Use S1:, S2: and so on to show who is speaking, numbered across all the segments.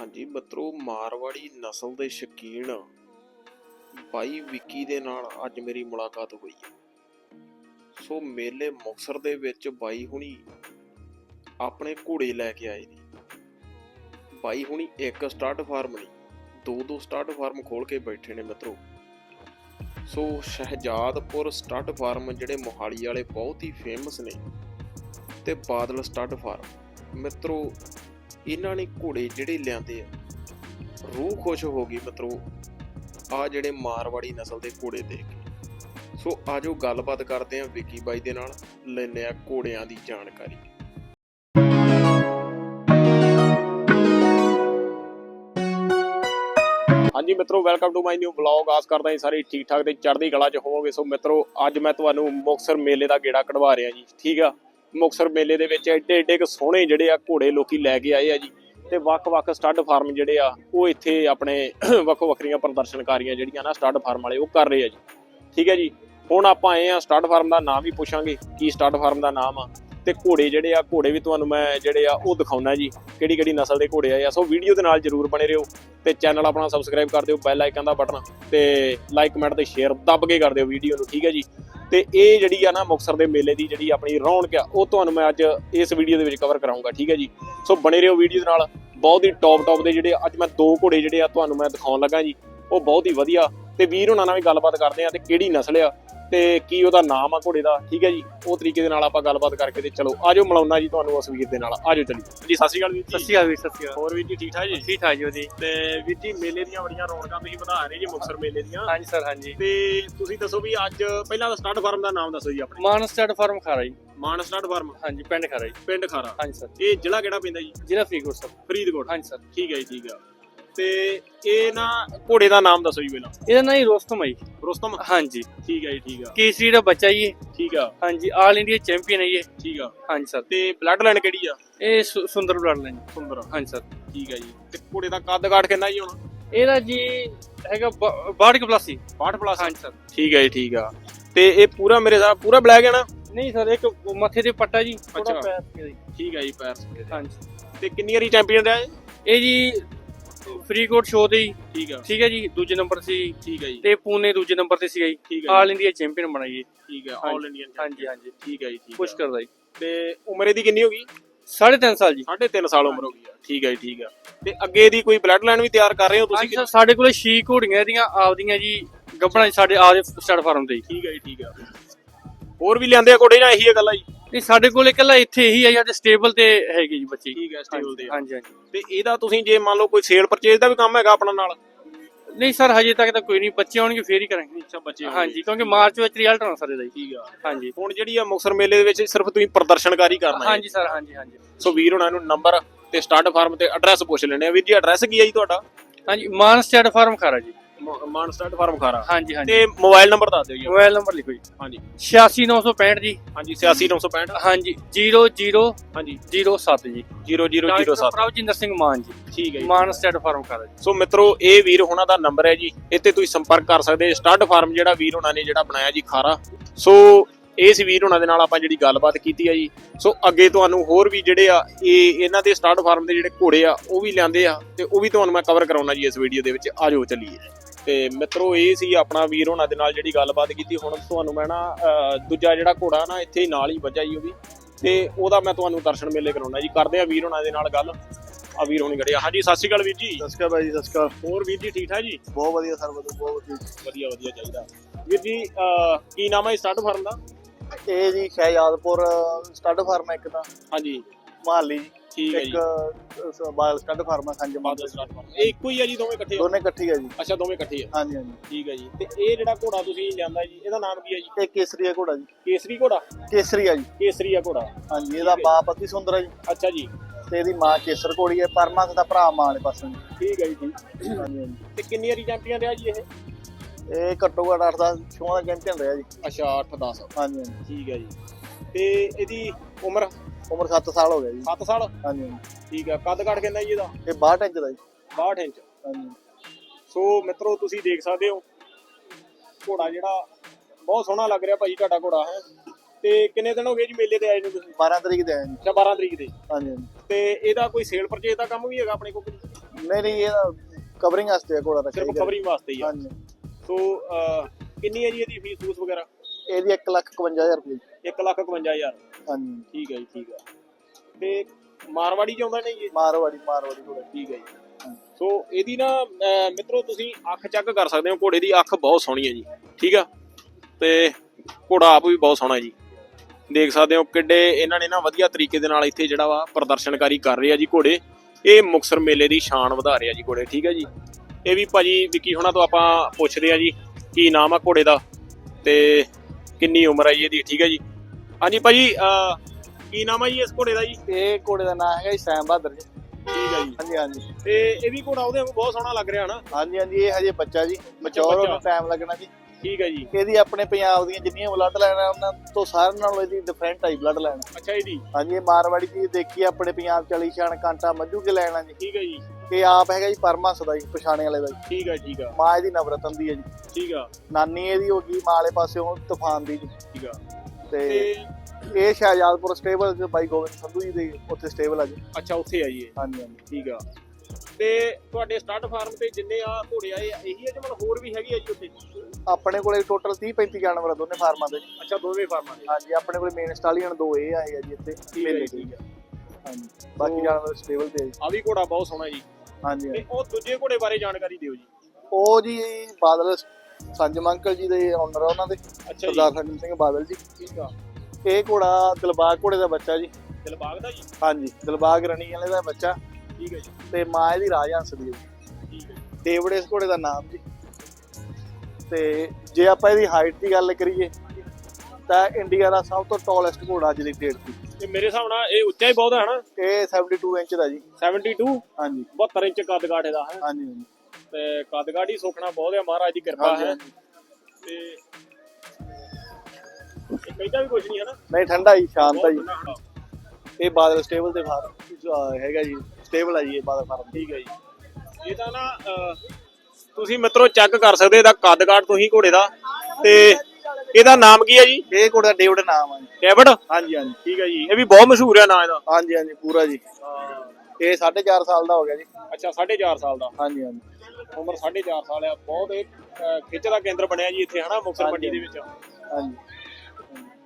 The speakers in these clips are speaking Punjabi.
S1: ਹਾਂਜੀ, ਮਿੱਤਰੋ, ਮਾਰਵਾੜੀ ਨਸਲ ਦੇ ਸ਼ਕੀਨ ਬਾਈ ਵਿੱਕੀ ਦੇ ਨਾਲ ਅੱਜ ਮੇਰੀ ਮੁਲਾਕਾਤ ਹੋਈ ਹੈ। ਸੋ ਮੇਲੇ ਮੁਕਸਰ ਦੇ ਵਿੱਚ ਬਾਈ ਹੁਣੀ ਆਪਣੇ ਘੋੜੇ ਲੈ ਕੇ ਆਏ ਨੇ। ਬਾਈ ਹੁਣੀ ਇੱਕ ਸਟਾਰਟ ਫਾਰਮ ਨਹੀਂ, ਦੋ ਦੋ ਸਟਾਰਟ ਫਾਰਮ ਖੋਲ ਕੇ ਬੈਠੇ ਨੇ ਮਿੱਤਰੋ। ਸੋ ਸ਼ਹਿਜਾਦਪੁਰ ਸਟਾਰਟ ਫਾਰਮ ਜਿਹੜੇ ਮੋਹਾਲੀ ਵਾਲੇ ਬਹੁਤ ਹੀ ਫੇਮਸ ਨੇ, ਤੇ ਬਾਦਲ ਸਟਾਰਟ ਫਾਰਮ। ਮਿੱਤਰੋ ਇਹਨਾਂ ਨੇ ਘੋੜੇ ਜਿਹੜੇ ਲਿਆਂਦੇ ਆ, ਰੂਹ ਖੁਸ਼ ਹੋ ਗਈ ਮਿੱਤਰੋ। ਆ ਜਿਹੜੇ ਮਾਰਵਾੜੀ ਨਸਲ ਦੇ ਘੋੜੇ ਦੇਖ ਕੇ। ਸੋ ਆਜੋ ਗੱਲਬਾਤ ਕਰਦੇ ਆ ਵਿੱਕੀ ਬਾਈ ਦੇ ਨਾਲ ਲੈਨੇ ਆ ਘੋੜਿਆਂ ਦੀ ਜਾਣਕਾਰੀ। ਹਾਂਜੀ ਮਿੱਤਰੋ welcome to my new vlog ਆਸ ਕਰਦਾ ਹਾਂ ਸਾਰੇ ਠੀਕ ਠਾਕ ਤੇ ਚੜ੍ਹਦੀ ਕਲਾ 'ਚ ਹੋਵੋਗੇ। ਸੋ ਮਿੱਤਰੋ, ਅੱਜ ਮੈਂ ਤੁਹਾਨੂੰ ਮੁਕਸਰ ਮੇਲੇ ਦਾ ਗੇੜਾ ਕਢਵਾ ਰਿਹਾ ਜੀ। ਠੀਕ ਆ? ਮੁਕਸਰ ਮੇਲੇ ਦੇ ਵਿੱਚ ਐਡੇ ਐਡੇ ਕੁ ਸੋਹਣੇ ਜਿਹੜੇ ਆ ਘੋੜੇ ਲੋਕੀ ਲੈ ਕੇ ਆਏ ਆ ਜੀ ਤੇ ਵੱਖ-ਵੱਖ ਸਟੱਡ ਫਾਰਮ ਜਿਹੜੇ ਆ ਉਹ ਇੱਥੇ ਆਪਣੇ ਵੱਖੋ ਵੱਖਰੀਆਂ ਪ੍ਰਦਰਸ਼ਨਕਾਰੀਆਂ ਜਿਹੜੀਆਂ ਨਾ ਸਟੱਡ ਫਾਰਮ ਵਾਲੇ ਉਹ ਕਰ ਰਹੇ ਆ ਜੀ। ਠੀਕ ਹੈ ਜੀ? ਹੁਣ ਆਪਾਂ ਆਏ ਆ ਸਟੱਡ ਫਾਰਮ ਦਾ ਨਾਮ ਵੀ ਪੁੱਛਾਂਗੇ, ਕੀ ਸਟੱਡ ਫਾਰਮ ਦਾ ਨਾਮ ਆ ਤੇ ਘੋੜੇ ਜਿਹੜੇ ਆ, ਘੋੜੇ ਵੀ ਤੁਹਾਨੂੰ ਮੈਂ ਜਿਹੜੇ ਆ ਉਹ ਦਿਖਾਉਣਾ ਜੀ, ਕਿਹੜੀ ਕਿਹੜੀ ਨਸਲ ਦੇ ਘੋੜੇ ਆ। ਸੋ ਵੀਡੀਓ ਦੇ ਨਾਲ ਜਰੂਰ ਬਣੇ ਰਹੋ ਤੇ ਚੈਨਲ ਆਪਣਾ ਸਬਸਕ੍ਰਾਈਬ ਕਰ ਦਿਓ, ਬੈਲ ਆਈਕਨ ਦਾ ਬਟਨ ਤੇ ਲਾਈਕ, ਕਮੈਂਟ ਤੇ ਸ਼ੇਅਰ ਦੱਬ ਕੇ ਕਰ ਦਿਓ ਵੀਡੀਓ ਨੂੰ। ਠੀਕ ਹੈ ਜੀ? ਤੇ ਇਹ ਜਿਹੜੀ ਆ ਨਾ ਮੁਕਸਰ ਦੇ ਮੇਲੇ ਦੀ ਜਿਹੜੀ ਆਪਣੀ ਰੌਣਕ ਆ, ਉਹ ਤੁਹਾਨੂੰ ਮੈਂ ਅੱਜ ਇਸ ਵੀਡੀਓ ਦੇ ਵਿੱਚ ਕਵਰ ਕਰਾਉਂਗਾ, ਠੀਕ ਹੈ ਜੀ? ਸੋ ਬਣੇ ਰਹੋ ਵੀਡੀਓ ਦੇ ਨਾਲ। ਬਹੁਤ ਹੀ ਟੌਪ ਟੌਪ ਦੇ ਜਿਹੜੇ ਅੱਜ ਮੈਂ ਦੋ ਘੋੜੇ ਜਿਹੜੇ ਆ ਤੁਹਾਨੂੰ ਮੈਂ ਦਿਖਾਉਣ ਲੱਗਾ ਜੀ, ਉਹ ਬਹੁਤ ਹੀ ਵਧੀਆ। ਤੇ ਵੀਰ ਉਹਨਾਂ ਨਾਲ ਵੀ ਗੱਲਬਾਤ ਕਰਦੇ ਆ ਤੇ ਕਿਹੜੀ ਨਸਲ ਆ ਤੇ ਕੀ ਉਹਦਾ ਨਾਮ ਆ ਘੋੜੇ ਦਾ? ਠੀਕ ਹੈ ਜੀ? ਉਹ ਤਰੀਕੇ ਦੇ ਨਾਲ ਆਪਾਂ ਗੱਲਬਾਤ ਕਰਕੇ ਤੇ ਚਲੋ ਆਜੋ ਮਿਲਾਉਣਾ ਜੀ ਤੁਹਾਨੂੰ ਉਸ ਵੀਰ ਦੇ ਨਾਲ। ਆਜੋ ਚਲੀ ਜੀ ਸਤਿ ਸ਼੍ਰੀ ਅਕਾਲ ਵੀਰ
S2: ਸਤਿ ਸ਼੍ਰੀ ਅਕਾਲ ਵੀਰ ਸਤਿ ਸ਼੍ਰੀ ਅਕਾਲ।
S1: ਹੋਰ ਵੀਰ ਜੀ ਠੀਕ ਠਾਕ ਜੀ?
S2: ਠੀਕ ਠਾਕ ਜੀ ਉਹਦੀ
S1: ਤੇ ਵੀਰ ਜੀ ਮੇਲੇ ਦੀਆਂ ਬੜੀਆਂ ਰੌਣਕਾਂ ਤੁਸੀਂ ਵਧਾ ਰਹੇ ਜੀ ਮੁਕਸਰ ਮੇਲੇ ਦੀਆਂ।
S2: ਹਾਂਜੀ ਸਰ ਹਾਂਜੀ।
S1: ਤੇ ਤੁਸੀਂ ਦੱਸੋ ਵੀ ਅੱਜ ਪਹਿਲਾਂ ਤਾਂ ਸਟਾਰਟ ਫਾਰਮ ਦਾ ਨਾਮ ਦੱਸੋ ਜੀ ਆਪਣੇ।
S2: ਮਾਨ ਸਟਾਰਟ ਫਾਰਮ ਖਾਰਾ ਜੀ।
S1: Mann start farm.
S2: ਹਾਂਜੀ ਪਿੰਡ ਖਾਰਾ ਜੀ।
S1: ਪਿੰਡ ਖਾਰਾ।
S2: ਹਾਂਜੀ ਸਰ।
S1: ਇਹ ਜ਼ਿਲ੍ਹਾ ਕਿਹੜਾ ਪੈਂਦਾ ਜੀ?
S2: ਜ਼ਿਲ੍ਹਾ ਫਰੀਦਕੋਟ ਸਰ।
S1: ਫਰੀਦਕੋਟ।
S2: ਹਾਂਜੀ ਸਰ।
S1: ਠੀਕ ਹੈ ਜੀ ਠੀਕ ਆ। ਤੇ ਇਹ ਨਾ ਘੋੜੇ ਦਾ ਨਾਮ ਦੱਸੋ ਜੀ ਪਹਿਲਾਂ।
S2: ਇਹਦਾ ਨਾਂ ਹੀ ਰੋਸਤਮ ਹੈ ਜੀ।
S1: ਰੁਸਤਮ?
S2: ਹਾਂਜੀ।
S1: ਠੀਕ ਹੈ ਜੀ ਠੀਕ ਆ।
S2: ਕੇਸਰੀ ਦਾ ਬੱਚਾ ਜੀ ਇਹ।
S1: ਠੀਕ ਆ।
S2: ਹਾਂਜੀ ਆਲ ਇੰਡੀਆ ਚੈਂਪੀਅਨ ਹੈ ਜੀ ਇਹ।
S1: ਠੀਕ ਆ।
S2: ਹਾਂਜੀ ਸਰ।
S1: ਤੇ ਬਲੱਡ ਲਾਈਨ ਕਿਹੜੀ ਆ?
S2: ਇਹ ਸੁ- ਸੁੰਦਰ ਬਲੱਡ ਲਾਈਨ
S1: ਸੁੰਦਰ।
S2: ਹਾਂਜੀ ਸਰ।
S1: ਠੀਕ ਹੈ ਜੀ। ਤੇ ਘੋੜੇ ਦਾ ਕੱਦ ਕਾਠ ਕਿੰਨਾ ਜੀ ਹੁਣ?
S2: ਇਹਦਾ ਜੀ ਹੈਗਾ 62 ਕੇ ਪਲੱਸ ਸੀ
S1: 60 ਪਲੱਸ
S2: ਹਾਂਜੀ ਸਰ।
S1: ਠੀਕ ਹੈ ਜੀ ਠੀਕ ਆ। ਤੇ ਇਹ ਪੂਰਾ ਮੇਰੇ ਸਾਹ ਪੂਰਾ ਬਲੈਕ ਹੈ ਨਾ?
S2: ਨਹੀਂ ਸਰ ਇੱਕ ਮੱਥੇ ਤੇ ਪੱਟਾ ਜੀ। ਥੋੜਾ
S1: ਅੱਛਾ।
S2: ਪੈਰ ਜੀ।
S1: ਠੀਕ ਹੈ ਜੀ ਪੈਰ
S2: ਹਾਂਜੀ
S1: ਤੇ ਕਿੰਨੀ ਵਾਰੀ ਚੈਂਪੀਅਨ ਰਿਹਾ ਇਹ
S2: ਜੀ ਫਰੀਦਕੋਟ ਸ਼ੋਅ ਦੇ
S1: ਠੀਕ ਆ।
S2: ਠੀਕ ਹੈ ਜੀ ਦੂਜੇ ਨੰਬਰ ਸੀ
S1: ਠੀਕ ਹੈ ਜੀ।
S2: ਤੇ ਪੂਨੇ ਦੂਜੇ ਨੰਬਰ ਤੇ ਸੀਗਾ ਜੀ।
S1: ਠੀਕ ਹੈ
S2: ਆਲ ਇੰਡੀਆ ਚੈਂਪੀਅਨ ਬਣਾ ਜੀ
S1: ਠੀਕ ਹੈ। ਆਲ ਇੰਡੀਅਨ
S2: ਹਾਂਜੀ ਹਾਂਜੀ।
S1: ਠੀਕ ਹੈ ਜੀ ਠੀਕ
S2: ਪੁਸ਼
S1: ਆ।
S2: ਕਰਦਾ ਜੀ।
S1: ਤੇ ਉਮਰ ਇਹਦੀ ਕਿੰਨੀ ਹੋ ਗਈ?
S2: ਸਾਢੇ ਤਿੰਨ ਸਾਲ ਜੀ।
S1: 3.5 ਸਾਲ ਉਮਰ ਹੋ ਗਈ ਆ। ਠੀਕ ਹੈ ਜੀ ਠੀਕ ਆ। ਤੇ ਅੱਗੇ ਦੀ ਕੋਈ ਬਲੱਡ ਲਾਈਨ ਵੀ ਤਿਆਰ ਕਰ ਰਹੇ ਹੋ ਤੁਸੀਂ
S2: ਸਰ ਸਾਡੇ ਕੋਲੇ ਛੇ ਘੋੜੀਆਂ ਇਹਦੀਆਂ ਆਪਦੀਆਂ ਜੀ ਗੱਭਣਾ ਸਾਡੇ ਆਪਦੇ ਸਟਾਰਟ ਫਾਰਮ ਤੇ।
S1: ਠੀਕ ਹੈ ਜੀ ਠੀਕ ਆ। ਹੋਰ ਵੀ ਲਿਆਂਦੇ ਆ ਕੋਡੇ ਜਾਂ ਇਹੀ ਗੱਲ ਆ ਜੀ?
S2: ਨਹੀਂ ਸਾਡੇ ਕੋਲੇ ਇਕੱਲਾ ਇੱਥੇ ਹੀ ਆ ਜਾਂ ਤੇ ਸਟੇਬਲ ਤੇ ਹੈਗੇ ਜੀ ਬੱਚੇ।
S1: ਠੀਕ ਹੈ ਸਟੇਬਲ ਆ।
S2: ਹਾਂਜੀ ਹਾਂਜੀ।
S1: ਤੇ ਇਹਦਾ ਤੁਸੀਂ ਜੇ ਮੰਨ ਲਓ ਕੋਈ ਸੇਲ ਪਰਚੇਜ ਦਾ ਵੀ ਕੰਮ ਹੈਗਾ ਆਪਣਾ ਨਾਲ?
S2: ਨਹੀਂ ਸਰ ਹਜੇ ਤੱਕ ਤਾਂ ਕੋਈ ਨਹੀਂ ਬੱਚੇ ਆਉਣਗੇ ਫੇਰ ਹੀ ਕਰਾਂਗੇ।
S1: ਅੱਛਾ ਬੱਚੇ
S2: ਹਾਂਜੀ ਕਿਉਂਕਿ ਮਾਰਚ ਵਿੱਚ ਰਿਜ਼ਲਟ ਆਉਣਾ ਸਰ ਇਹਦਾ ਜੀ।
S1: ਠੀਕ ਆ।
S2: ਹਾਂਜੀ।
S1: ਹੁਣ ਜਿਹੜੀ ਆ ਮੁਕਸਰ ਮੇਲੇ ਦੇ ਵਿੱਚ ਸਿਰਫ ਤੁਸੀਂ ਪ੍ਰਦਰਸ਼ਨਕਾਰੀ ਕਰਨਾ ਹੈ।
S2: ਹਾਂਜੀ ਸਰ ਹਾਂਜੀ ਹਾਂਜੀ।
S1: ਸੋ ਵੀਰ ਉਹਨਾਂ ਨੂੰ ਨੰਬਰ ਤੇ ਸਟਾਰਟ ਫਾਰਮ ਤੇ ਐਡਰੈਸ ਪੁੱਛ ਲੈਣੇ ਆ। ਵੀਰ ਜੀ ਐਡਰੈਸ ਕੀ ਹੈ ਜੀ ਤੁਹਾਡਾ?
S2: ਹਾਂਜੀ ਮਾਨ ਸਟਾਰਟ ਫਾਰਮ ਖਾਰਾ ਜੀ।
S1: ਮ- ਮਾਨ ਸਟਾਰਟ ਫਾਰਮ ਖਾਰਾ।
S2: ਹਾਂਜੀ ਹਾਂਜੀ।
S1: ਤੇ ਮੋਬਾਈਲ ਨੰਬਰ ਦੱਸ ਦਿਓ ਜੀ
S2: ਮੋਬਾਈਲ ਨੰਬਰ ਲਿਖੋ ਜੀ।
S1: ਹਾਂਜੀ।
S2: 86965 ਜੀ।
S1: ਹਾਂਜੀ 86965
S2: ਹਾਂਜੀ 0007
S1: ਹਾਂਜੀ।
S2: ਜੀ।
S1: 00007
S2: ਪ੍ਰਭਜਿੰਦਰ ਸਿੰਘ ਮਾਨ ਜੀ।
S1: ਠੀਕ ਹੈ ਜੀ।
S2: ਮਾਨ ਸਟਾਰਟ ਫਾਰਮ ਖਾਰਾ ਜੀ।
S1: ਸੋ ਮਿੱਤਰੋ ਇਹ ਵੀਰ ਉਹਨਾਂ ਦਾ ਨੰਬਰ ਹੈ ਜੀ। ਇੱਥੇ ਤੁਸੀਂ ਸੰਪਰਕ ਕਰ ਸਕਦੇ ਸਟੱਡ ਫਾਰਮ ਜਿਹੜਾ ਵੀਰ ਉਹਨਾਂ ਨੇ ਜਿਹੜਾ ਬਣਾਇਆ ਜੀ ਖਾਰਾ। ਸੋ ਇਹ ਸੀ ਵੀਰ ਉਹਨਾਂ ਦੇ ਨਾਲ ਆਪਾਂ ਜਿਹੜੀ ਗੱਲਬਾਤ ਕੀਤੀ ਆ ਜੀ। ਸੋ ਅੱਗੇ ਤੁਹਾਨੂੰ ਹੋਰ ਵੀ ਜਿਹੜੇ ਆ ਇਹ ਇਹਨਾਂ ਦੇ ਸਟੱਡ ਫਾਰਮ ਦੇ ਜਿਹੜੇ ਘੋੜੇ ਆ ਉਹ ਵੀ ਲਿਆਂਦੇ ਆ। ਤੇ ਉਹ ਵੀ ਤੁਹਾਨੂੰ ਮੈਂ ਕਵਰ ਕਰਾਉਣਾ ਜੀ ਇਸ ਵੀਡੀਓ ਦੇ ਵਿੱਚ। ਆਜੋ ਚੱਲੀਏ। ਤੇ ਮਿੱਤਰੋ ਇਹ ਸੀ ਆਪਣਾ ਵੀਰ ਉਹਨਾਂ ਦੇ ਨਾਲ ਜਿਹੜੀ ਗੱਲਬਾਤ ਕੀਤੀ। ਹੁਣ ਤੁਹਾਨੂੰ ਮੈਂ ਨਾ ਦੂਜਾ ਜਿਹੜਾ ਘੋੜਾ ਨਾ ਇੱਥੇ ਨਾਲ ਹੀ ਵੱਜਾ ਜੀ ਉਹ ਵੀ ਤੇ ਉਹਦਾ ਮੈਂ ਤੁਹਾਨੂੰ ਦਰਸ਼ਨ ਮੇਲੇ ਕਰਾਉਣਾ ਜੀ। ਕਰਦੇ ਆ ਵੀਰ ਉਹਨਾਂ ਦੇ ਨਾਲ ਗੱਲ। ਆ ਵੀਰ ਹੋਣੀ ਗੜਿਆ ਹਾਂਜੀ ਸਤਿ ਸ਼੍ਰੀ ਅਕਾਲ ਵੀਰ ਜੀ।
S3: ਸਤਿ ਸ਼੍ਰੀ ਅਕਾਲ ਜੀ ਸਤਿ ਸ਼੍ਰੀ ਅਕਾਲ।
S1: ਹੋਰ ਵੀਰ ਜੀ ਠੀਕ ਠਾਕ ਜੀ?
S3: ਬਹੁਤ ਵਧੀਆ ਸਰ ਬਹੁਤ ਵਧੀਆ।
S1: ਵਧੀਆ ਚਾਹੀਦਾ। ਵੀਰ ਜੀ ਕੀ ਨਾਮ ਹੈ ਸਟਾਰਟ ਫਾਰਮ ਦਾ?
S3: ਇਹ ਜੀ ਸ਼ਹਿਜਾਦਪੁਰ ਸਟੱਡ ਫਾਰਮ ਹੈ ਇੱਕ ਤਾਂ।
S1: ਹਾਂਜੀ।
S3: ਮਹਾਲੀ
S1: ਠੀਕ ਹੈ ਜੀ।
S3: ਇੱਕ ਬਾਲ ਸਟੱਡ ਫਾਰਮ ਹੈ ਸੰਜਮ
S1: ਬਾਦਲ ਸਟਾਰਟ ਫਾਰਮ। ਇਹ ਇੱਕੋ ਹੀ ਆ ਜੀ ਦੋਵੇਂ ਇਕੱਠੇ ਆ?
S3: ਦੋਨੇ ਇਕੱਠੇ ਆ ਜੀ।
S1: ਅੱਛਾ ਦੋਵੇਂ ਇਕੱਠੇ ਆ?
S3: ਹਾਂਜੀ ਹਾਂਜੀ।
S1: ਠੀਕ ਹੈ ਜੀ। ਤੇ ਇਹ ਜਿਹੜਾ ਘੋੜਾ ਤੁਸੀਂ ਲਿਆਂਦਾ ਜੀ ਇਹਦਾ ਨਾਮ ਕੀ ਹੈ ਜੀ?
S3: ਇਹ ਕੇਸਰੀਆ ਘੋੜਾ ਜੀ।
S1: ਕੇਸਰੀ ਘੋੜਾ?
S3: ਕੇਸਰੀਆ ਜੀ।
S1: ਕੇਸਰੀਆ ਘੋੜਾ।
S3: ਹਾਂਜੀ ਇਹਦਾ
S1: ਠੀਕ ਹੈ।
S3: ਬਾਪ ਅਤੀ ਸੁੰਦਰ ਹੈ ਜੀ।
S1: ਅੱਛਾ ਜੀ।
S3: ਤੇ ਇਹਦੀ ਮਾਂ ਕੇਸਰ ਘੋੜੀ ਹੈ ਪਰਮਾ ਦਾ ਭਰਾ ਮਾਂ ਵਾਲੇ ਪਾਸੋਂ। ਜੀ
S1: ਠੀਕ ਹੈ ਜੀ ਠੀਕ।
S3: ਹਾਂਜੀ ਹਾਂਜੀ।
S1: ਤੇ ਕਿੰਨੀ ਵਾਰੀ ਚੈਂਪੀਅਨ ਰਿਹਾ ਜੀ ਇਹ?
S3: ਇਹ ਘੱਟੋ ਘੱਟ 8-10 ਸ਼ੋਆਂ ਦਾ ਚੈਂਪੀਅਨ ਰਿਹਾ ਜੀ।
S1: ਅੱਛਾ 8 10
S3: ਹਾਂਜੀ ਹਾਂਜੀ।
S1: ਠੀਕ ਹੈ ਜੀ। ਤੇ ਇਹਦੀ ਉਮਰ?
S3: ਉਮਰ 7 ਸਾਲ ਹੋ ਗਿਆ ਜੀ।
S1: 7 ਸਾਲ?
S3: ਹਾਂਜੀ।
S1: ਠੀਕ ਹੈ ਕੱਦ ਕੱਟ ਕਿੰਨਾ ਜੀ ਇਹਦਾ।
S3: ਇਹ 62 ਇੰਚ ਦਾ ਜੀ।
S1: 62 ਇੰਚ
S3: ਹਾਂਜੀ।
S1: ਸੋ ਮਿੱਤਰੋ ਤੁਸੀਂ ਦੇਖ ਸਕਦੇ ਹੋ ਘੋੜਾ ਜਿਹੜਾ ਬਹੁਤ ਸੋਹਣਾ ਲੱਗ ਰਿਹਾ ਭਾਈ ਤੁਹਾਡਾ ਘੋੜਾ ਹੈ। ਤੇ ਕਿੰਨੇ ਦਿਨ ਹੋ ਗਏ ਜੀ ਮੇਲੇ ਤੇ ਆਏ ਨੂੰ ਤੁਸੀਂ?
S3: 12 ਤਰੀਕ ਦੇ ਆਏ ਜੀ
S1: ਅੱਛਾ 12 ਤਰੀਕ ਦੇ।
S3: ਹਾਂਜੀ
S1: ਤੇ ਇਹਦਾ ਕੋਈ ਸੇਲ ਪਰਚੇਸ ਦਾ ਕੰਮ ਵੀ ਹੈਗਾ ਆਪਣੇ ਕੋਲ?
S3: ਨਹੀਂ ਨਹੀਂ ਇਹ ਕਵਰਿੰਗ ਵਾਸਤੇ ਆ ਘੋੜਾ ਰੱਖਿਆ
S1: ਸਿਰਫ ਕਵਰਿੰਗ ਵਾਸਤੇ ਹੀ ਆ।
S3: ਹਾਂਜੀ।
S1: ਸੋ ਕਿੰਨੀ ਹੈ ਜੀ ਇਹਦੀ ਫੀਸ ਫੂਸ ਵਗੈਰਾ?
S3: ਇਹਦੀ 151000 ਰੁਪਏ।
S1: 151000
S3: ਹਾਂਜੀ।
S1: ਠੀਕ ਹੈ ਜੀ ਠੀਕ ਹੈ। ਤੇ ਮਾਰਵਾੜੀ ਚ ਆਉਂਦਾ ਨਹੀਂ ਜੀ?
S3: ਮਾਰਵਾੜੀ ਮਾਰਵਾੜੀ ਘੋੜਾ
S1: ਠੀਕ ਹੈ ਜੀ। ਸੋ ਇਹਦੀ ਨਾ ਅਹ, ਮਿੱਤਰੋ ਤੁਸੀਂ ਅੱਖ ਚੈੱਕ ਕਰ ਸਕਦੇ ਹੋ ਘੋੜੇ ਦੀ ਅੱਖ ਬਹੁਤ ਸੋਹਣੀ ਹੈ ਜੀ। ਠੀਕ ਆ ਤੇ ਘੋੜਾ ਆਪ ਵੀ ਬਹੁਤ ਸੋਹਣਾ ਜੀ। ਦੇਖ ਸਕਦੇ ਹੋ ਕਿੱਡੇ ਇਹਨਾਂ ਨੇ ਨਾ ਵਧੀਆ ਤਰੀਕੇ ਦੇ ਨਾਲ ਇੱਥੇ ਜਿਹੜਾ ਵਾ ਪ੍ਰਦਰਸ਼ਨਕਾਰੀ ਕਰ ਰਹੇ ਆ ਜੀ ਘੋੜੇ। ਇਹ ਮੁਕਸਰ ਮੇਲੇ ਦੀ ਸ਼ਾਨ ਵਧਾ ਰਹੇ ਆ ਜੀ ਘੋੜੇ ਠੀਕ ਹੈ ਜੀ? ਇਹ ਵੀ ਭਾਜੀ ਵਿੱਕੀ ਹੁਣਾਂ ਤੋਂ ਆਪਾਂ ਪੁੱਛਦੇ ਆ ਜੀ ਕੀ ਨਾਮ ਆ ਘੋੜੇ ਦਾ? ਤੇ ਕਿੰਨੀ ਉਮਰ ਹੈ ਜੀ ਇਹਦੀ ਠੀਕ ਹੈ ਜੀ? ਹਾਂਜੀ ਭਾਜੀ ਅਹ, ਕੀ ਨਾਮ ਹੈ ਜੀ ਇਸ ਘੋੜੇ ਦਾ ਜੀ?
S3: ਇਹ ਘੋੜੇ ਦਾ ਨਾਮ ਹੈਗਾ ਜੀ ਸੈਮ ਬਹਾਦਰ ਜੀ।
S1: ਠੀਕ ਹੈ ਜੀ।
S3: ਹਾਂਜੀ ਹਾਂਜੀ।
S1: ਤੇ ਇਹ ਵੀ ਘੋੜਾ ਉਹਦੇ ਵਾਂਗੂ ਬਹੁਤ ਸੋਹਣਾ ਲੱਗ ਰਿਹਾ ਨਾ?
S3: ਹਾਂਜੀ ਹਾਂਜੀ ਇਹ ਹਜੇ ਬੱਚਾ ਜੀ ਮਚੌਰ
S1: ਬੱਚਾ।
S3: ਨੂੰ ਟਾਈਮ ਲੱਗਣਾ ਜੀ।
S1: ਠੀਕ ਹੈ ਜੀ।
S3: ਇਹਦੀ ਆਪਣੇ ਪੰਜਾਬ ਦੀਆਂ ਜਿੰਨੀਆਂ ਬਲੱਡ ਲਾਈਨਾਂ ਉਹਨਾਂ ਤੋਂ ਸਾਰਿਆਂ ਨਾਲੋਂ ਇਹਦੀ ਡਿਫਰੈਂਟ ਟਾਈਪ ਬਲੱਡ ਲਾਈਨ
S1: ਅੱਛਾ ਜੀ।
S3: ਹਾਂਜੀ ਇਹ ਮਾਰਵਾੜੀ ਜੀ ਦੇਖੀ ਆਪਣੇ ਪੰਜਾਬ ਚ ਅਲੀ ਸ਼ਾਨ ਕਾਂਟਾ ਮੱਝੂ ਕੇ ਲੈਣਾ ਜੀ।
S1: ਠੀਕ ਹੈ ਜੀ।
S3: ਇਹ ਆਪ ਹੈਗਾ ਜੀ ਪਰਮਹੰਸ ਦਾ ਜੀ ਪਛਾਣੇ ਵਾਲੇ ਦਾ ਜੀ।
S1: ਠੀਕ ਹੈ ਠੀਕ ਆ।
S3: ਮਾਂ ਇਹਦੀ ਨਵਰਤਨ ਦੀ ਹੈ ਜੀ।
S1: ਠੀਕ ਆ।
S3: ਨਾਨੀ ਇਹਦੀ ਹੋ ਗਈ ਮਾਂ ਵਾਲੇ ਪਾਸਿਓਂ ਤੂਫਾਨ ਦੀ ਜੀ।
S1: ਠੀਕ ਆ।
S3: ਤੇ ਇਹ ਸ਼ਹਿਜਾਦਪੁਰ ਸਟੇਬਲ ਚ ਬਾਈ ਗੋਬਿੰਦ ਸੰਧੂ ਜੀ ਦੇ ਉੱਥੇ ਸਟੇਬਲ ਆ ਜੀ।
S1: ਅੱਛਾ ਉੱਥੇ ਆਈਏ
S3: ਹਾਂਜੀ ਹਾਂਜੀ।
S1: ਠੀਕ ਆ। ਤੇ ਤੁਹਾਡੇ ਸਟੱਡ ਫਾਰਮ ਤੇ ਜਿੰਨੇ ਆ ਘੋੜੇ ਆਏ ਆ, ਇਹੀ ਹੈ ਜਮਨ ਹੋਰ ਵੀ ਹੈਗੀ ਆ ਜੀ ਉੱਥੇ?
S3: ਆਪਣੇ ਕੋਲੇ ਟੋਟਲ 30 35 ਜਾਨਵਰ ਆ ਦੋਨੇ ਫਾਰਮਾਂ ਦੇ।
S1: ਅੱਛਾ ਦੋਵੇਂ ਫਾਰਮਾਂ ਦੇ।
S3: ਹਾਂਜੀ ਆਪਣੇ ਕੋਲੇ ਮੇਨ ਸਟਾਲੀਅਨ ਦੋ ਇਹ ਆਏ ਆ ਜੀ ਇੱਥੇ
S1: ਠੀਕ ਹੈ
S3: ਮੇਲੇ
S1: ਜੀ, ਠੀਕ ਆ।
S3: ਹਾਂਜੀ ਬਾਕੀ ਜਾਨਵਰ ਸਟੇਬਲ ਤੇ ਆ ਜੀ।
S1: ਆ ਵੀ ਘੋੜਾ ਬਹੁਤ ਸੋਹਣਾ ਜੀ।
S3: ਹਾਂਜੀ
S1: ਤੇ
S3: ਹਾਂਜੀ।
S1: ਉਹ ਦੂਜੇ ਘੋੜੇ ਬਾਰੇ ਜਾਣਕਾਰੀ ਦਿਓ ਜੀ।
S3: ਉਹ ਜੀ ਬਾਦਲ ਸੰਜਮ ਅੰਕਲ ਜੀ ਦੇ ਓਨਰ ਆ ਉਹਨਾਂ ਦੇ ਸਰਦਾਰ ਸੰਜਮ ਸਿੰਘ ਬਾਦਲ ਜੀ।
S1: ਠੀਕ ਆ।
S3: ਇਹ ਘੋੜਾ ਦਿਲਬਾਗ ਘੋੜੇ ਦਾ ਬੱਚਾ ਜੀ।
S1: ਦਿਲਬਾਗ ਦਾ ਜੀ?
S3: ਹਾਂਜੀ ਦਿਲਬਾਗ ਰਣੀ ਵਾਲੇ ਦਾ ਬੱਚਾ।
S1: ਠੀਕ ਹੈ ਜੀ।
S3: ਤੇ ਮਾਂ ਇਹਦੀ ਰਾਜਹੰਸ ਦੀ।
S1: ਠੀਕ ਹੈ
S3: ਇਸ ਘੋੜੇ ਦਾ ਨਾਮ ਜੀ। ਤੇ ਜੇ ਆਪਾਂ ਇਹਦੀ ਹਾਈਟ ਦੀ ਗੱਲ ਕਰੀਏ ਤਾਂ ਇੰਡੀਆ ਦਾ ਸਭ ਤੋਂ ਟਾਲੈਸਟ ਘੋੜਾ ਅੱਜ ਦੀ ਡੇਟ ਦੀ।
S1: ਤੇ ਮੇਰੇ ਹਿਸਾਬ ਨਾਲ ਇਹ ਉੱਚਾ ਹੀ ਬਹੁਤ ਹੈ ਨਾ
S3: ਇਹ 72 ਇੰਚ ਦਾ ਜੀ।
S1: 72
S3: ਹਾਂਜੀ।
S1: 72 ਇੰਚ ਕੱਦ ਕਾਠ ਇਹਦਾ ਹੈ
S3: ਹਾਂਜੀ ਹਾਂਜੀ।
S1: ਤੇ ਕੱਦ ਕਾਠ ਹੀ ਸੋਖਣਾ ਬਹੁਤ ਹੈ ਮਹਾਰਾਜ ਦੀ ਕਿਰਪਾ ਹੈ। ਤੇ ਇਹ ਕਹਿੰਦਾ ਵੀ ਕੁਝ ਨਹੀਂ ਹੈ ਨਾ।
S3: ਨਹੀਂ ਠੰਡਾ ਜੀ ਸ਼ਾਂਤ
S1: ਬਹੁਤ
S3: ਜੀ। ਇਹ ਬਾਦਲ ਸਟੇਬਲ ਤੇ ਫਾਰਮ ਹੈਗਾ ਜੀ ਸਟੇਬਲ ਆ ਜੀ ਇਹ ਬਾਦਲ ਫਾਰਮ
S1: ਠੀਕ ਹੈ ਜੀ। ਇਹ ਤਾਂ ਨਾ ਅਹ, ਤੁਸੀਂ ਮਿੱਤਰੋ ਚੈੱਕ ਕਰ ਸਕਦੇ ਇਹਦਾ ਕੱਦ ਕਾਠ ਤੁਸੀਂ ਘੋੜੇ ਦਾ। ਤੇ ਇਹਦਾ ਨਾਮ ਕੀ ਹੈ ਜੀ?
S3: ਇਹ ਘੋੜੇ ਦਾ ਡੇਵਿਡ ਨਾਮ ਜੀ।
S1: ਡੇਵਿਡ?
S3: ਹਾਂਜੀ ਹਾਂਜੀ।
S1: ਠੀਕ ਹੈ ਜੀ। ਇਹ ਵੀ ਬਹੁਤ ਮਸ਼ਹੂਰ ਹੈ ਨਾਂ ਇਹਦਾ।
S3: ਹਾਂਜੀ ਹਾਂਜੀ ਪੂਰਾ ਜੀ। ਇਹ 4.5 ਸਾਲ ਦਾ ਹੋ ਗਿਆ ਜੀ।
S1: ਅੱਛਾ 4.5 ਸਾਲ ਦਾ।
S3: ਹਾਂਜੀ ਹਾਂਜੀ।
S1: ਉਮਰ 4.5 ਸਾਲ ਆ ਬਹੁਤ ਇਹ ਖਿੱਚ ਦਾ ਕੇਂਦਰ ਬਣਿਆ ਜੀ ਇੱਥੇ ਹਨਾ ਮੁਕਤਸਰ ਮੰਡੀ ਦੇ ਵਿੱਚ।
S3: ਹਾਂਜੀ।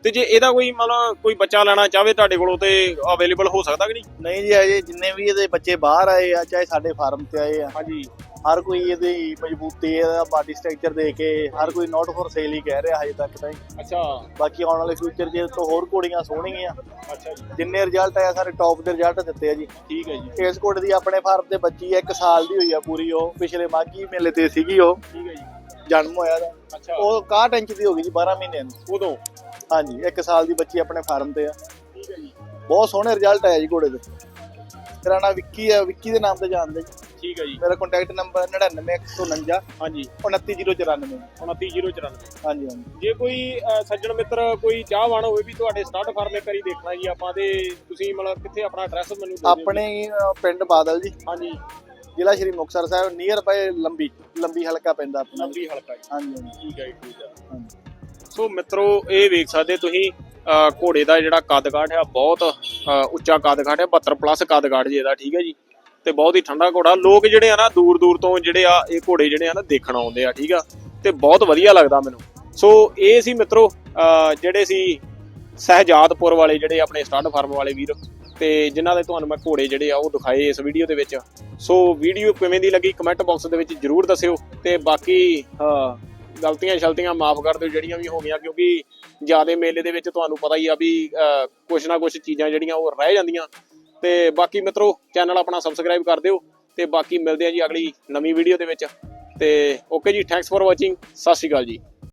S1: ਤੇ ਜੇ ਇਹਦਾ ਕੋਈ ਮਤਲਬ ਕੋਈ ਬੱਚਾ ਲੈਣਾ ਚਾਹਵੇ ਤੁਹਾਡੇ ਕੋਲੋਂ ਤੇ ਅਵੇਲੇਬਲ ਹੋ ਸਕਦਾ ਕਿ ਨਹੀਂ?
S3: ਨਹੀਂ ਜੀ ਅਜੇ ਜਿੰਨੇ ਵੀ ਇਹਦੇ ਬੱਚੇ ਬਾਹਰ ਆਏ ਆ ਚਾਹੇ ਸਾਡੇ ਫਾਰਮ ਤੇ ਆਏ ਆ।
S1: ਹਾਂਜੀ।
S3: ਹਰ ਕੋਈ ਇਹਦੀ ਮਜ਼ਬੂਤੀ ਇਹਦਾ ਬਾਡੀ ਸਟਰਕਚਰ ਦੇ ਕੇ ਹਰ ਕੋਈ ਨਾਟ ਫॉर ਸੇਲ ਹੀ ਕਹਿ ਰਿਹਾ ਹਜੇ ਤੱਕ ਤਾਂ ਜੀ।
S1: ਅੱਛਾ।
S3: ਬਾਕੀ ਆਉਣ ਵਾਲੇ ਫਿਊਚਰ 'ਚ ਤੋਂ ਹੋਰ ਘੋੜੀਆਂ ਸੋਹਣਗੀਆਂ।
S1: ਅੱਛਾ ਜੀ।
S3: ਜਿੰਨੇ ਰਿਜ਼ਲਟ ਆਇਆ ਸਾਰੇ ਟੌਪ ਦੇ ਰਿਜ਼ਲਟ ਦਿੱਤੇ ਆ ਜੀ।
S1: ਠੀਕ ਹੈ ਜੀ।
S3: ਇਸ ਘੋੜੇ ਦੀ ਆਪਣੇ ਫਾਰਮ ਤੇ ਬੱਚੀ ਆ, ਇੱਕ ਸਾਲ ਦੀ ਹੋਈ ਆ ਪੂਰੀ ਉਹ। ਪਿਛਲੇ ਮਾਘੀ ਮੇਲੇ ਤੇ ਸੀਗੀ ਉਹ।
S1: ਠੀਕ ਹੈ ਜੀ।
S3: ਜਨਮ ਹੋਇਆ ਦਾ
S1: ਅੱਛਾ।
S3: ਉਹ 61 ਇੰਚ ਦੀ ਹੋ ਗਈ ਜੀ 12 ਮਹੀਨਿਆਂ ਦੀ।
S1: ਉਦੋਂ?
S3: ਹਾਂਜੀ ਇੱਕ ਸਾਲ ਦੀ ਬੱਚੀ ਆਪਣੇ ਫਾਰਮ ਤੇ ਆ।
S1: ਠੀਕ ਹੈ ਜੀ।
S3: ਬਹੁਤ ਸੋਹਣੇ ਰਿਜ਼ਲਟ ਆਇਆ ਜੀ ਘੋੜੇ ਦੇ। ਮੇਰਾ ਨਾਮ ਵਿੱਕੀ ਆ ਵਿੱਕੀ ਦੇ ਨਾਮ ਤੇ ਜਾਣਦੇ ਜੀ।
S1: ਠੀਕ ਹੈ ਜੀ।
S3: ਮੇਰਾ ਕੰਟੈਕਟ ਨੰਬਰ 99149
S1: ਹਾਂਜੀ।
S3: 29094
S1: 29094
S3: ਹਾਂਜੀ ਹਾਂਜੀ।
S1: ਜੇ ਕੋਈ ਸੱਜਣ ਮਿੱਤਰ ਕੋਈ ਚਾਹਵਾਨ ਹੋਵੇ ਵੀ ਤੁਹਾਡੇ ਸਟਾਰਟ ਫਾਰਮ ਇੱਕ ਵਾਰੀ ਦੇਖਣਾ ਜੀ ਆਪਾਂ ਤੇ ਤੁਸੀਂ ਮਤਲਬ ਕਿੱਥੇ ਆਪਣਾ ਐਡਰੈਸ ਮੈਨੂੰ ਦੇ ਦਿਓ।
S3: ਆਪਣੇ ਪਿੰਡ ਬਾਦਲ ਜੀ।
S1: ਹਾਂਜੀ।
S3: ਜ਼ਿਲ੍ਹਾ ਸ਼੍ਰੀ ਮੁਕਤਸਰ ਸਾਹਿਬ ਨੀਅਰ ਬਾਈ ਲੰਬੀ ਲੰਬੀ ਹਲਕਾ ਪੈਂਦਾ ਆਪਣਾ।
S1: ਲੰਬੀ ਹਲਕਾ
S3: ਹਾਂਜੀ ਹਾਂਜੀ।
S1: ਠੀਕ ਹੈ ਜੀ ਠੀਕ ਹੈ।
S3: ਹਾਂਜੀ।
S1: ਸੋ ਮਿੱਤਰੋ ਇਹ ਵੇਖ ਸਕਦੇ ਤੁਸੀਂ ਘੋੜੇ ਦਾ ਜਿਹੜਾ ਕੱਦ ਕਾਠ ਹੈ ਬਹੁਤ ਉੱਚਾ ਕੱਦ ਕਾਠ ਹੈ 72 ਪਲੱਸ ਕੱਦ ਕਾਠ ਜੀ ਇਹਦਾ ਠੀਕ ਹੈ ਜੀ। ਤੇ ਬਹੁਤ ਹੀ ਠੰਡਾ ਘੋੜਾ। ਲੋਕ ਜਿਹੜੇ ਆ ਨਾ ਦੂਰ ਦੂਰ ਤੋਂ ਜਿਹੜੇ ਆ ਇਹ ਘੋੜੇ ਜਿਹੜੇ ਆ ਨਾ ਦੇਖਣ ਆਉਂਦੇ ਆ ਠੀਕ ਆ? ਤੇ ਬਹੁਤ ਵਧੀਆ ਲੱਗਦਾ ਮੈਨੂੰ। ਸੋ ਇਹ ਸੀ ਮਿੱਤਰੋ ਜਿਹੜੇ ਸੀ ਸਹਿਜਾਦਪੁਰ ਵਾਲੇ ਜਿਹੜੇ ਆਪਣੇ ਸਟੱਡ ਫਾਰਮ ਵਾਲੇ ਵੀਰ ਤੇ ਜਿਨ੍ਹਾਂ ਦੇ ਤੁਹਾਨੂੰ ਮੈਂ ਘੋੜੇ ਜਿਹੜੇ ਆ ਉਹ ਦਿਖਾਏ ਇਸ ਵੀਡੀਓ ਦੇ ਵਿੱਚ। ਸੋ ਵੀਡੀਓ ਕਿਵੇਂ ਦੀ ਲੱਗੀ ਕਮੈਂਟ ਬਾਕਸ ਦੇ ਵਿੱਚ ਜਰੂਰ ਦੱਸਿਓ ਤੇ ਬਾਕੀ ਅਹ, ਗਲਤੀਆਂ ਸ਼ਲਤੀਆਂ ਮਾਫ ਕਰ ਦਿਓ ਜਿਹੜੀਆਂ ਵੀ ਹੋ ਗਈਆਂ ਕਿਉਂਕਿ ਜ਼ਿਆਦਾ ਮੇਲੇ ਦੇ ਵਿੱਚ ਤੁਹਾਨੂੰ ਪਤਾ ਹੀ ਆ ਵੀ ਅਹ, ਕੁਛ ਨਾ ਕੁਛ ਚੀਜ਼ਾਂ ਜਿਹੜੀਆਂ ਉਹ ਰਹਿ ਜਾਂਦੀਆਂ। ਤੇ ਬਾਕੀ ਮਿੱਤਰੋ ਚੈਨਲ ਆਪਣਾ ਸਬਸਕ੍ਰਾਈਬ ਕਰ ਦਿਓ ਤੇ ਬਾਕੀ ਮਿਲਦੇ ਆ ਜੀ ਅਗਲੀ ਨਵੀਂ ਵੀਡੀਓ ਦੇ ਵਿੱਚ। ਤੇ ਓਕੇ ਜੀ ਥੈਂਕਸ ਫॉर ਵਾਚਿੰਗ ਸਤਿ ਸ਼੍ਰੀ ਅਕਾਲ ਜੀ।